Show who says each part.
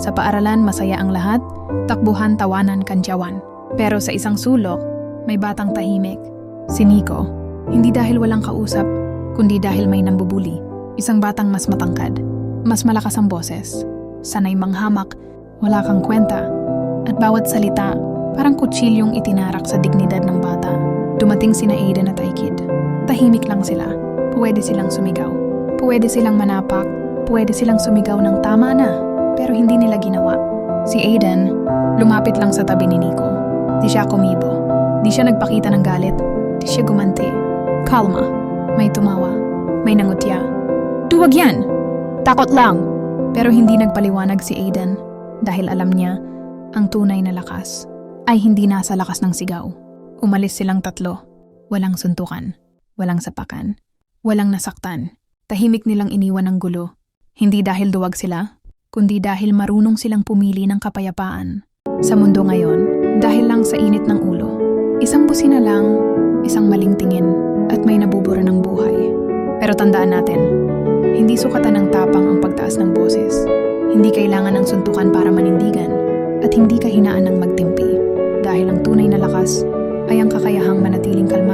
Speaker 1: Sa paaralan, masaya ang lahat, takbuhan, tawanan, kantyawan. Pero sa isang sulok, may batang tahimik. Si Nico. Hindi dahil walang kausap, kundi dahil may nambubuli. Isang batang mas matangkad, mas malakas ang boses. Sanay manghamak, wala kang kwenta. At bawat salita, parang kutsilyong itinarak sa dignidad ng bata. Dumating sina Aiden at Aikid. Tahimik lang sila. Pwede silang sumigaw. Pwede silang manapak. Pwede silang sumigaw ng tama na. Si Aiden, lumapit lang sa tabi ni Nico. Di siya kumibo. Di siya nagpakita ng galit. Di siya gumanti. Kalma. May tumawa. May nangutya. Duwag yan! Takot lang! Pero hindi nagpaliwanag si Aiden dahil alam niya ang tunay na lakas ay hindi nasa lakas ng sigaw. Umalis silang tatlo. Walang suntukan. Walang sapakan. Walang nasaktan. Tahimik nilang iniwan ng gulo. Hindi dahil duwag sila, kundi dahil marunong silang pumili ng kapayapaan. Sa mundo ngayon, dahil lang sa init ng ulo. Isang busina lang, isang maling tingin, at may nabubura ng buhay. Pero tandaan natin, hindi sukatan ng tapang ang pagtaas ng boses. Hindi kailangan ng suntukan para manindigan, at hindi kahinaan ng magtimpi. Dahil ang tunay na lakas ay ang kakayahang manatiling kalmado